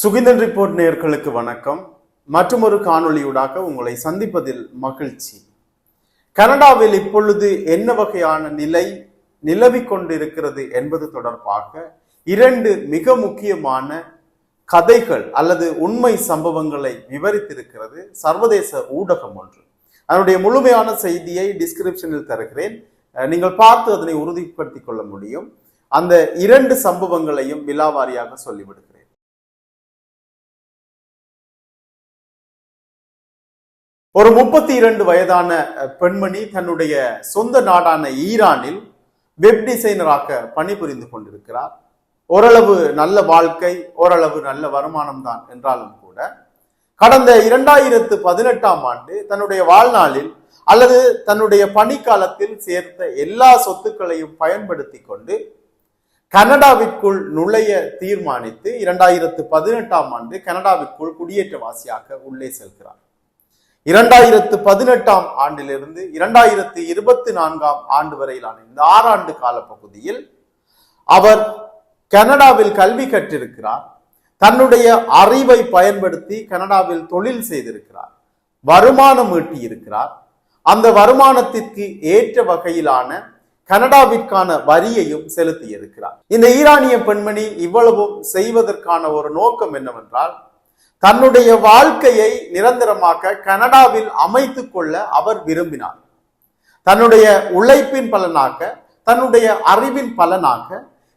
Suginthan report நேர்களுக்கு வணக்கம். மற்றும் ஒரு காணொளியூடாக உங்களை சந்திப்பதில் மகிழ்ச்சி. கனடாவில் இப்பொழுது என்ன வகையான நிலை நிலவிக் கொண்டிருக்கிறது என்பது தொடர்பாக இரண்டு மிக முக்கியமான கதைகள் அல்லது உண்மை சம்பவங்களை விவரித்திருக்கிறது சர்வதேச ஊடகம் ஒன்று. அதனுடைய முழுமையான செய்தியை டிஸ்கிரிப்ஷனில் தருகிறேன். நீங்கள் பார்த்து அதனை உறுதிப்படுத்திக் கொள்ள முடியும். அந்த இரண்டு சம்பவங்களையும் விலாவாரியாக சொல்லிவிடுகிறேன். ஒரு முப்பத்தி இரண்டு வயதான பெண்மணி தன்னுடைய சொந்த நாடான ஈரானில் வெப் டிசைனராக பணிபுரிந்து கொண்டிருக்கிறார். ஓரளவு நல்ல வாழ்க்கை ஓரளவு நல்ல வருமானம் தான் என்றாலும் கூட கடந்த இரண்டாயிரத்து பதினெட்டாம் ஆண்டு தன்னுடைய வாழ்நாளில் அல்லது தன்னுடைய பணிக்காலத்தில் சேர்த்த எல்லா சொத்துக்களையும் பயன்படுத்தி கொண்டு கனடாவிற்குள் நுழைய தீர்மானித்து இரண்டாயிரத்து பதினெட்டாம் ஆண்டு கனடாவிற்குள் குடியேற்றவாசியாக உள்ளே செல்கிறார். இரண்டாயிரத்து பதினெட்டாம் ஆண்டிலிருந்து இரண்டாயிரத்து இருபத்தி நான்காம் ஆண்டு வரையிலான இந்த ஆறாண்டு கால பகுதியில் அவர் கனடாவில் கல்வி கற்றிருக்கிறார். தன்னுடைய அறிவை பயன்படுத்தி கனடாவில் தொழில் செய்திருக்கிறார். வருமானம் ஈட்டி இருக்கிறார் அந்த வருமானத்திற்கு ஏற்ற வகையிலான கனடாவிற்கான வரியையும் செலுத்தி இருக்கிறார் இந்த ஈரானிய பெண்மணி இவ்வளவும் செய்வதற்கான ஒரு நோக்கம் என்னவென்றால் தன்னுடைய வாழ்க்கையை நிரந்தரமாக கனடாவில் அமைத்து கொள்ள அவர் விரும்பினார். தன்னுடைய உழைப்பின் பலனாக தன்னுடைய அறிவின் பலனாக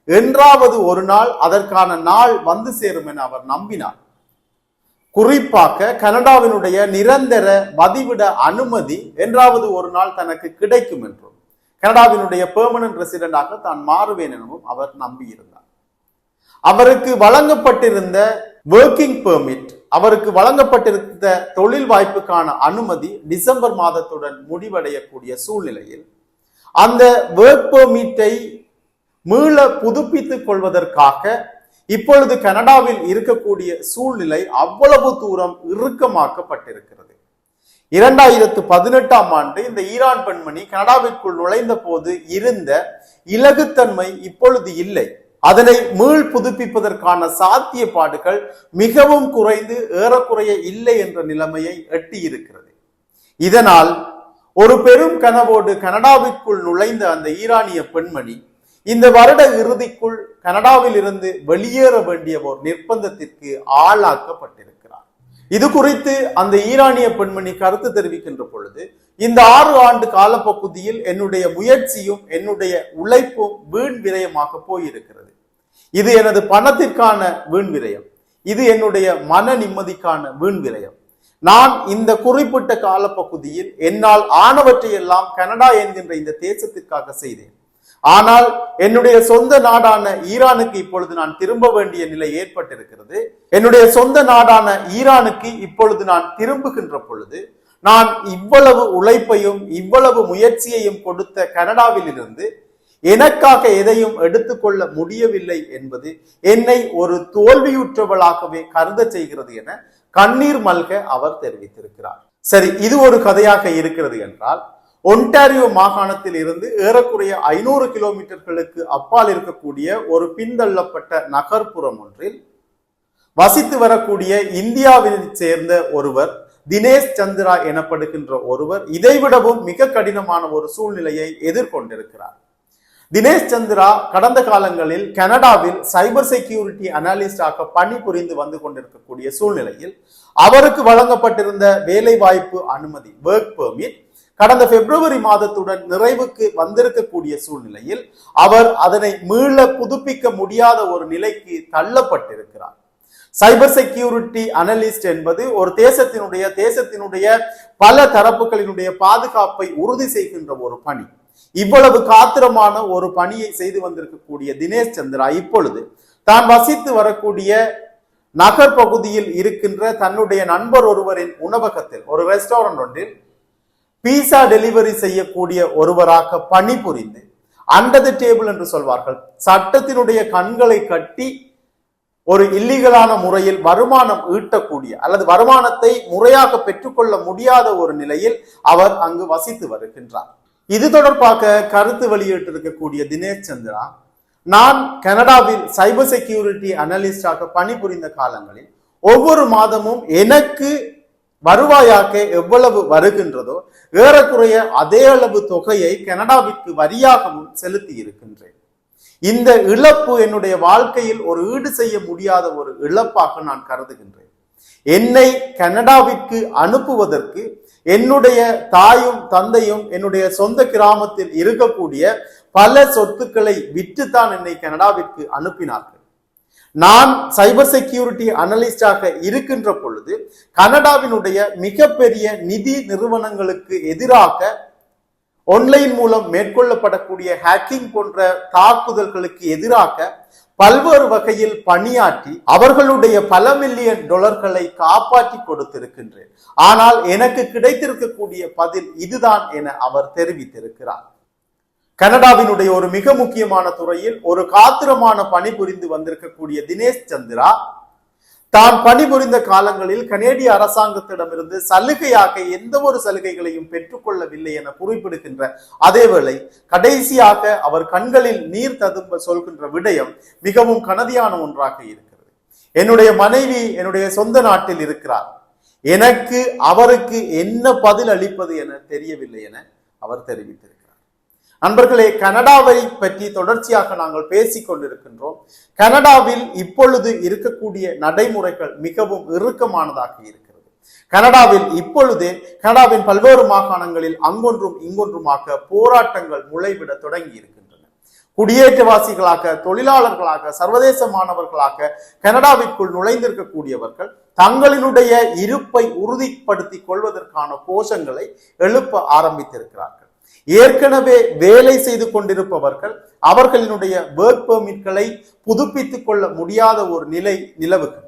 என்றாவது ஒரு நாள் அதற்கான நாள் வந்து சேரும் என அவர் நம்பினார். குறிப்பாக கனடாவினுடைய நிரந்தர மதிவிட அனுமதி என்றாவது ஒரு நாள் தனக்கு கிடைக்கும் என்றும் கனடாவினுடைய பெர்மனன்ட் ரெசிடென்டாக தான் மாறுவேன் எனவும் அவர் நம்பியிருந்தார். அவருக்கு வழங்கப்பட்டிருந்த ஒர்க்கிங் பெர்மிட் அவருக்கு வழங்கப்பட்டிருந்த தொழில் வாய்ப்புக்கான அனுமதி டிசம்பர் மாதத்துடன் முடிவடையக்கூடிய சூழ்நிலையில் அந்த ஒர்க் பெர்மிட்டை மீள புதுப்பித்துக் கொள்வதற்காக இப்பொழுது கனடாவில் இருக்கக்கூடிய சூழ்நிலை அவ்வளவு தூரம் இறுக்கமாக்கப்பட்டிருக்கிறது. இரண்டாயிரத்து பதினெட்டாம் ஆண்டு இந்த ஈரான் பெண்மணி கனடாவிற்குள் நுழைந்த போது இருந்த இலகுத்தன்மை இப்பொழுது இல்லை. அதனை மீள் புதுப்பிப்பதற்கான சாத்தியப்பாடுகள் மிகவும் குறைந்து ஏறக்குறைய இல்லை என்ற நிலைமையை எட்டியிருக்கிறது. இதனால் ஒரு பெரும் கனவோடு கனடாவிற்குள் நுழைந்த அந்த ஈரானிய பெண்மணி இந்த வருட இறுதிக்குள் கனடாவில் இருந்து வெளியேற வேண்டிய ஒரு நிர்பந்தத்திற்கு ஆளாக்கப்பட்டிருக்கிறார். இது குறித்து அந்த ஈரானிய பெண்மணி கருத்து தெரிவிக்கின்ற பொழுது இந்த ஆறு ஆண்டு காலப்பகுதியில் என்னுடைய முயற்சியும் என்னுடைய உழைப்பும் வீண் விரயமாக போயிருக்கிறது. இது எனது பணத்திற்கான வீண் விரயம். இது என்னுடைய மன நிம்மதிக்கான வீண் விரயம். நான் இந்த குறிப்பிட்ட காலப்பகுதியில் என்னால் ஆனவற்றை எல்லாம் கனடா என்கின்ற இந்த தேசத்திற்காக செய்தேன். ஆனால் என்னுடைய சொந்த நாடான ஈரானுக்கு இப்பொழுது நான் திரும்ப வேண்டிய நிலை ஏற்பட்டிருக்கிறது. என்னுடைய சொந்த நாடான ஈரானுக்கு இப்பொழுது நான் திரும்புகின்ற பொழுது நான் இவ்வளவு உழைப்பையும் இவ்வளவு முயற்சியையும் கொடுத்த கனடாவில் இருந்து எனக்காக எதையும் எடுத்துக்கொள்ள முடியவில்லை என்பது என்னை ஒரு தோல்வியுற்றவளாகவே கருத செய்கிறது என கண்ணீர் மல்க அவர் தெரிவித்திருக்கிறார். சரி இது ஒரு கதையாக இருக்கிறது என்றால் ஒன்டாரியோ மாகாணத்தில் இருந்து ஏறக்குறைய ஐநூறு கிலோமீட்டர்களுக்கு அப்பால் இருக்கக்கூடிய ஒரு பின்தள்ளப்பட்ட நகர்ப்புறம் ஒன்றில் வசித்து வரக்கூடிய இந்தியாவில் சேர்ந்த ஒருவர் தினேஷ் சந்திரா எனப்படுகின்ற ஒருவர் இதைவிடவும் மிக கடினமான ஒரு சூழ்நிலையை எதிர்கொண்டிருக்கிறார். தினேஷ் சந்திரா கடந்த காலங்களில் கனடாவில் சைபர் செக்யூரிட்டி அனாலிஸ்டாக பணிபுரிந்து வந்து கொண்டிருக்கக்கூடிய சூழ்நிலையில் அவருக்கு வழங்கப்பட்டிருந்த வேலை வாய்ப்பு அனுமதி ஒர்க் பெர்மிட் கடந்த பிப்ரவரி மாதத்துடன் நிறைவுக்கு வந்திருக்கக்கூடிய சூழ்நிலையில் அவர் அதனை மீள புதுப்பிக்க முடியாத ஒரு நிலைக்கு தள்ளப்பட்டிருக்கிறார். சைபர் செக்யூரிட்டி அனலிஸ்ட் என்பது ஒரு தேசத்தினுடைய தேசத்தினுடைய பல தரப்புகளினுடைய பாதுகாப்பை உறுதி செய்கின்ற ஒரு பணி. இவ்வளவு காத்திரமான ஒரு பணியை செய்து வந்திருக்கக்கூடிய தினேஷ் சந்திரா இப்பொழுது தான் வசித்து வரக்கூடிய நகர் பகுதியில் இருக்கின்ற தன்னுடைய நண்பர் ஒருவரின் உணவகத்தில் ஒரு ரெஸ்டாரண்ட் ஒன்றில் பீஸா டெலிவரி செய்யக்கூடிய ஒருவராக பணிபுரிந்து அண்டர் தி டேபிள் என்று சொல்வார்கள். சட்டத்தினுடைய கண்களை கட்டி ஒரு இல்லீகலான முறையில் வருமானம் ஈட்டக்கூடிய அல்லது வருமானத்தை முறையாக பெற்றுக்கொள்ள முடியாத ஒரு நிலையில் அவர் அங்கு வசித்து வருகின்றார். இது தொடர்பாக கருத்து வெளியிட்டிருக்கக்கூடிய தினேஷ் சந்திரா நான் கனடாவில் சைபர் செக்யூரிட்டி அனலிஸ்டாக பணிபுரிந்த காலங்களில் ஒவ்வொரு மாதமும் எனக்கு வருவாயாக்க எவ்வளவு வருகின்றதோ ஏறக்குறைய அதே அளவு தொகையை கனடாவிற்கு வரியாகவும் செலுத்தி இருக்கின்றேன். இந்த இழப்பு என்னுடைய வாழ்க்கையில் ஒரு ஈடு செய்ய முடியாத ஒரு இழப்பாக நான் கருதுகின்றேன். என்னை கனடாவிற்கு அனுப்புவதற்கு என்னுடைய தாயும் தந்தையும் என்னுடைய சொந்த கிராமத்தில் இருக்கக்கூடிய பல சொத்துக்களை விற்றுத்தான் என்னை கனடாவிற்கு அனுப்பினார்கள். நான் சைபர் செக்யூரிட்டி அனலிஸ்டாக இருக்கின்ற பொழுது கனடாவினுடைய மிகப்பெரிய நிதி நிறுவனங்களுக்கு எதிராக ஆன்லைன் மூலம் மேற்கொள்ளப்படக்கூடிய ஹேக்கிங் போன்ற தாக்குதல்களுக்கு எதிராக பல்வேறு வகையில் பணியாற்றி அவர்களுடைய பல மில்லியன் டாலர்களை காப்பாற்றி கொடுத்திருக்கின்றேன். ஆனால் எனக்கு கிடைத்திருக்கக்கூடிய பதில் இதுதான் என அவர் தெரிவித்திருக்கிறார். கனடாவினுடைய ஒரு மிக முக்கியமான துறையில் ஒரு காத்திரமான பணிபுரிந்து வந்திருக்கக்கூடிய தினேஷ் சந்திரா தான் பணிபுரிந்த காலங்களில் கனேடிய அரசாங்கத்திடமிருந்து சலுகையாக எந்த ஒரு சலுகைகளையும் பெற்றுக்கொள்ளவில்லை என குறிப்பிடுகின்ற அதேவேளை கடைசியாக அவர் கண்களில் நீர் ததும்ப சொல்கின்ற விடயம் மிகவும் கனதியான ஒன்றாக இருக்கிறது. என்னுடைய மனைவி என்னுடைய சொந்த நாட்டில் இருக்கிறார். எனக்கு அவருக்கு என்ன பதில் அளிப்பது என தெரியவில்லை என அவர் தெரிவித்திருக்கிறார். நண்பர்களே கனடாவை பற்றி தொடர்ச்சியாக நாங்கள் பேசிக் கொண்டிருக்கின்றோம். கனடாவில் இப்பொழுது இருக்கக்கூடிய நடைமுறைகள் மிகவும் இறுக்கமானதாக இருக்கிறது. கனடாவில் இப்பொழுதே கனடாவின் பல்வேறு மாகாணங்களில் அங்கொன்றும் இங்கொன்றுமாக போராட்டங்கள் முளைவிட தொடங்கி இருக்கின்றன. குடியேற்றவாசிகளாக தொழிலாளர்களாக சர்வதேச மாணவர்களாக கனடாவிற்குள் நுழைந்திருக்கக்கூடியவர்கள் தங்களினுடைய இருப்பை உறுதிப்படுத்திக் கொள்வதற்கான கோஷங்களை எழுப்ப ஆரம்பித்திருக்கிறார்கள். ஏற்கனவே வேலை செய்து கொண்டிருப்பவர்கள் அவர்களினுடைய ஒர்க் பெர்மிட்களை புதுப்பித்துக் கொள்ள முடியாத ஒரு நிலை நிலவுகின்றது.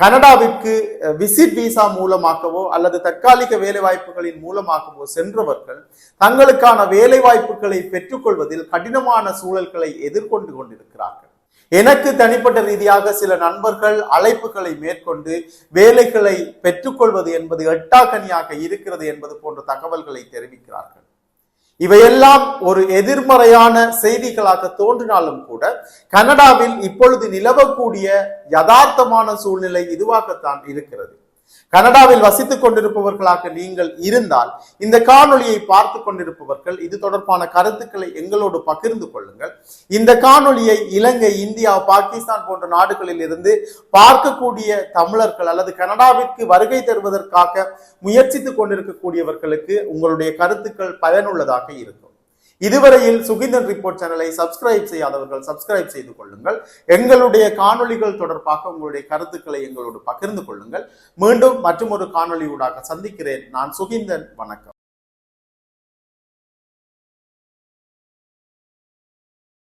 கனடாவிற்கு விசிட் விசா மூலமாகவோ அல்லது தற்காலிக வேலை வாய்ப்புகளின் மூலமாகவோ சென்றவர்கள் தங்களுக்கான வேலை வாய்ப்புகளை பெற்றுக்கொள்வதில் கடினமான சூழல்களை எதிர்கொண்டு கொண்டிருக்கிறார்கள். எனக்கு தனிப்பட்ட ரீதியாக சில நண்பர்கள் அழைப்புகளை மேற்கொண்டு வேலைகளை பெற்றுக்கொள்வது என்பது எட்டாக்கனியாக இருக்கிறது என்பது போன்ற தகவல்களை தெரிவிக்கிறார்கள். இவையெல்லாம் ஒரு எதிர்மறையான செய்திகளாக தோன்றினாலும் கூட கனடாவில் இப்பொழுது நிலவக்கூடிய யதார்த்தமான சூழ்நிலை இதுவாகத்தான் இருக்கிறது. கனடாவில் வசித்துக் கொண்டிருப்பவர்களாக நீங்கள் இருந்தால் இந்த காணொளியை பார்த்து கொண்டிருப்பவர்கள் இது தொடர்பான கருத்துக்களை எங்களோடு பகிர்ந்து கொள்ளுங்கள். இந்த காணொளியை இலங்கை இந்தியா பாகிஸ்தான் போன்ற நாடுகளில் இருந்து பார்க்கக்கூடிய தமிழர்கள் அல்லது கனடாவிற்கு வருகை தருவதற்காக முயற்சித்துக் கொண்டிருக்கக்கூடியவர்களுக்கு உங்களுடைய கருத்துக்கள் பயனுள்ளதாக இருக்கும். இதுவரையில் சுகிந்தன் ரிப்போர்ட் சேனலை சப்ஸ்கிரைப் செய்யாதவர்கள் சப்ஸ்கிரைப் செய்து கொள்ளுங்கள். எங்களுடைய காணொளிகள் தொடர்பாக உங்களுடைய கருத்துக்களை எங்களோடு பகிர்ந்து கொள்ளுங்கள். மீண்டும் மற்றும் ஒரு காணொளியூடாக சந்திக்கிறேன். நான் சுகிந்தன். வணக்கம்.